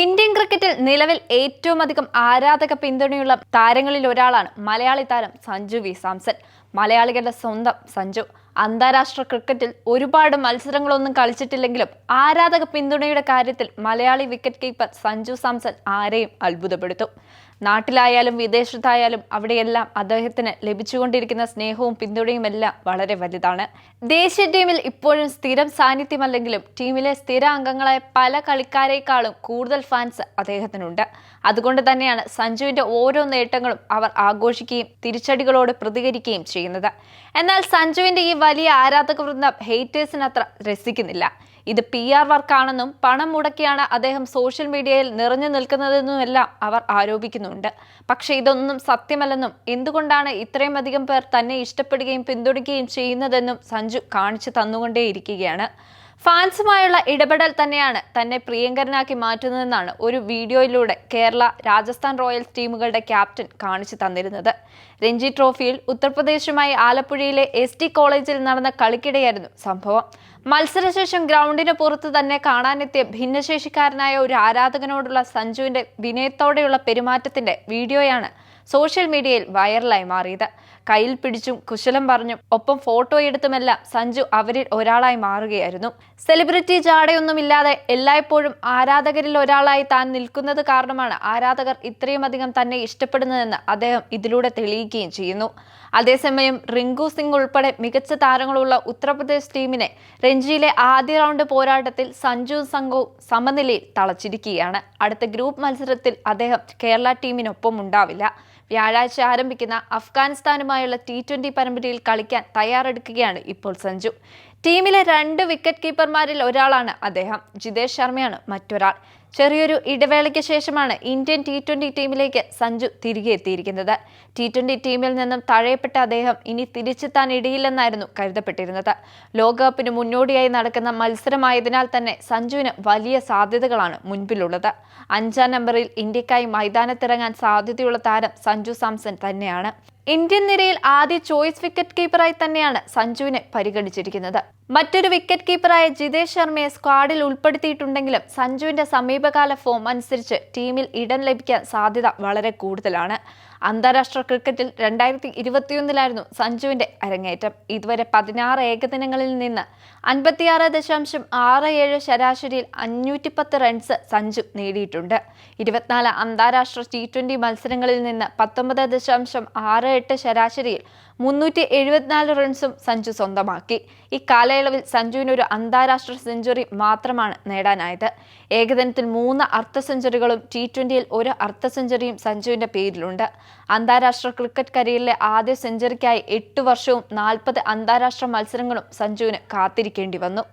Indian ക്രിക്കറ്റിൽ നിലവിൽ ഏറ്റവും അധികം ആരാധക പിന്തുണയുള്ള താരങ്ങളിൽ ഒരാളാണ് മലയാളി താരം സഞ്ജു വി സാംസൺ. മലയാളികളുടെ സ്വന്തം സഞ്ജു. അന്താരാഷ്ട്ര ക്രിക്കറ്റിൽ ഒരുപാട് മത്സരങ്ങളൊന്നും കളിച്ചിട്ടില്ലെങ്കിലും ആരാധക പിന്തുണയുടെ കാര്യത്തിൽ മലയാളി വിക്കറ്റ് കീപ്പർ സഞ്ജു സാംസൺ ആരെയും അത്ഭുതപ്പെടുത്തും. നാട്ടിലായാലും വിദേശത്തായാലും അവിടെയെല്ലാം അദ്ദേഹത്തിന് ലഭിച്ചുകൊണ്ടിരിക്കുന്ന സ്നേഹവും പിന്തുണയും എല്ലാം വളരെ വലുതാണ്. ദേശീയ ടീമിൽ ഇപ്പോഴും സ്ഥിരം സാന്നിധ്യമല്ലെങ്കിലും ടീമിലെ സ്ഥിര അംഗങ്ങളായ പല കളിക്കാരേക്കാളും കൂടുതൽ ഫാൻസ് അദ്ദേഹത്തിനുണ്ട്. അതുകൊണ്ട് തന്നെയാണ് സഞ്ജുവിന്റെ ഓരോ നേട്ടങ്ങളും അവർ ആഘോഷിക്കുകയും തിരിച്ചടികളോട് പ്രതികരിക്കുകയും ചെയ്യുന്നത്. എന്നാൽ സഞ്ജുവിന്റെ ഈ വലിയ ആരാധക വൃന്ദം ഹെയ്റ്റേഴ്സിന് അത്ര രസിക്കുന്നില്ല. ഇത് പി ആർ വർക്കാണെന്നും പണം മുടക്കിയാണ് അദ്ദേഹം സോഷ്യൽ മീഡിയയിൽ നിറഞ്ഞു നിൽക്കുന്നതെന്നുമെല്ലാം അവർ ആരോപിക്കുന്നുണ്ട്. പക്ഷേ ഇതൊന്നും സത്യമല്ലെന്നും എന്തുകൊണ്ടാണ് ഇത്രയും അധികം പേർ തന്നെ ഇഷ്ടപ്പെടുകയും പിന്തുണയ്ക്കുകയും ചെയ്യുന്നതെന്നും സഞ്ജു കാണിച്ചു തന്നുകൊണ്ടേയിരിക്കുകയാണ്. ഫാൻസുമായുള്ള ഇടപെടൽ തന്നെയാണ് തന്നെ പ്രിയങ്കരനാക്കി മാറ്റുന്നതെന്നാണ് ഒരു വീഡിയോയിലൂടെ കേരള രാജസ്ഥാൻ റോയൽസ് ടീമുകളുടെ ക്യാപ്റ്റൻ കാണിച്ചു തന്നിരുന്നത്. രഞ്ജി ട്രോഫിയിൽ ഉത്തർപ്രദേശുമായി ആലപ്പുഴയിലെ എസ് ടി കോളേജിൽ നടന്ന കളിക്കിടെയായിരുന്നു സംഭവം. മത്സരശേഷം ഗ്രൗണ്ടിന് പുറത്ത് തന്നെ കാണാനെത്തിയ ഭിന്നശേഷിക്കാരനായ ഒരു ആരാധകനോടുള്ള സഞ്ജുവിന്റെ വിനയത്തോടെയുള്ള പെരുമാറ്റത്തിന്റെ വീഡിയോയാണ് സോഷ്യൽ മീഡിയയിൽ വൈറലായി മാറിയത്. കയ്യിൽ പിടിച്ചും കുശലം പറഞ്ഞും ഒപ്പം ഫോട്ടോ എടുത്തുമെല്ലാം സഞ്ജു അവരിൽ ഒരാളായി മാറുകയായിരുന്നു. സെലിബ്രിറ്റി ജാടയൊന്നുമില്ലാതെ എല്ലായ്പ്പോഴും ആരാധകരിൽ ഒരാളായി താൻ നിൽക്കുന്നത് കാരണമാണ് ആരാധകർ ഇത്രയും അധികം തന്നെ ഇഷ്ടപ്പെടുന്നതെന്ന് അദ്ദേഹം ഇതിലൂടെ തെളിയിക്കുകയും ചെയ്യുന്നു. അതേസമയം റിങ്കു സിംഗ് ഉൾപ്പെടെ മികച്ച താരങ്ങളുള്ള ഉത്തർപ്രദേശ് ടീമിനെ രഞ്ജിയിലെ ആദ്യ റൗണ്ട് പോരാട്ടത്തിൽ സഞ്ജു സംഘവും സമനിലയിൽ തളച്ചിരിക്കുകയാണ്. അടുത്ത ഗ്രൂപ്പ് മത്സരത്തിൽ അദ്ദേഹം കേരള ടീമിനൊപ്പം ഉണ്ടാവില്ല. വ്യാഴാഴ്ച ആരംഭിക്കുന്ന അഫ്ഗാനിസ്ഥാനുമായുള്ള ടി ട്വന്റി പരമ്പരയിൽ കളിക്കാൻ തയ്യാറെടുക്കുകയാണ് ഇപ്പോൾ സഞ്ജു. ടീമിലെ രണ്ട് വിക്കറ്റ് കീപ്പർമാരിൽ ഒരാളാണ് അദ്ദേഹം. ജിതേഷ് ശർമ്മയാണ് മറ്റൊരാൾ. ചെറിയൊരു ഇടവേളയ്ക്ക് ശേഷമാണ് ഇന്ത്യൻ ടി ട്വന്റി ടീമിലേക്ക് സഞ്ജു തിരികെ എത്തിയിരിക്കുന്നത്. ടി ട്വന്റി ടീമിൽ നിന്നും തഴയപ്പെട്ട അദ്ദേഹം ഇനി തിരിച്ചെത്താൻ ഇടയില്ലെന്നായിരുന്നു കരുതപ്പെട്ടിരുന്നത്. ലോകകപ്പിന് മുന്നോടിയായി നടക്കുന്ന മത്സരമായതിനാൽ തന്നെ സഞ്ജുവിന് വലിയ സാധ്യതകളാണ് മുൻപിലുള്ളത്. അഞ്ചാം നമ്പറിൽ ഇന്ത്യക്കായി മൈതാനത്തിറങ്ങാൻ സാധ്യതയുള്ള താരം സഞ്ജു സാംസൺ തന്നെയാണ്. ഇന്ത്യൻ നിരയിൽ ആദ്യ ചോയ്സ് വിക്കറ്റ് കീപ്പറായി തന്നെയാണ് സഞ്ജുവിനെ പരിഗണിച്ചിരിക്കുന്നത്. മറ്റൊരു വിക്കറ്റ് കീപ്പറായ ജിതേഷ് ശർമ്മയെ സ്ക്വാഡിൽ ഉൾപ്പെടുത്തിയിട്ടുണ്ടെങ്കിലും സഞ്ജുവിന്റെ സമീപകാല ഫോം അനുസരിച്ച് ടീമിൽ ഇടം ലഭിക്കാൻ സാധ്യത വളരെ കൂടുതലാണ്. അന്താരാഷ്ട്ര ക്രിക്കറ്റിൽ രണ്ടായിരത്തി ഇരുപത്തിയൊന്നിലായിരുന്നു സഞ്ജുവിന്റെ അരങ്ങേറ്റം. ഇതുവരെ പതിനാറ് ഏകദിനങ്ങളിൽ നിന്ന് അൻപത്തിയാറ് ദശാംശം ആറ് ഏഴ് ശരാശരിയിൽ അഞ്ഞൂറ്റി പത്ത് റൺസ് സഞ്ജു നേടിയിട്ടുണ്ട്. ഇരുപത്തിനാല് അന്താരാഷ്ട്ര ടി ട്വന്റി മത്സരങ്ങളിൽ നിന്ന് പത്തൊമ്പത് ദശാംശം ആറ് എട്ട് ശരാശരിയിൽ മുന്നൂറ്റി എഴുപത്തിനാല് റൺസും സഞ്ജു സ്വന്തമാക്കി. ഇക്കാലയളവിൽ സഞ്ജുവിന് ഒരു അന്താരാഷ്ട്ര സെഞ്ചുറി മാത്രമാണ് നേടാനായത്. ഏകദിനത്തിൽ മൂന്ന് അർദ്ധ സെഞ്ചുറികളും ടി ട്വന്റിയിൽ ഒരു അർദ്ധ സെഞ്ചുറിയും സഞ്ജുവിന്റെ പേരിലുണ്ട്. അന്താരാഷ്ട്ര ക്രിക്കറ്റ് കരിയറിലെ ആദ്യ സെഞ്ചുറിക്കായി എട്ട് വർഷവും നാൽപ്പത് അന്താരാഷ്ട്ര മത്സരങ്ങളും സഞ്ജുവിന് കാത്തിരിക്കേണ്ടി വന്നു.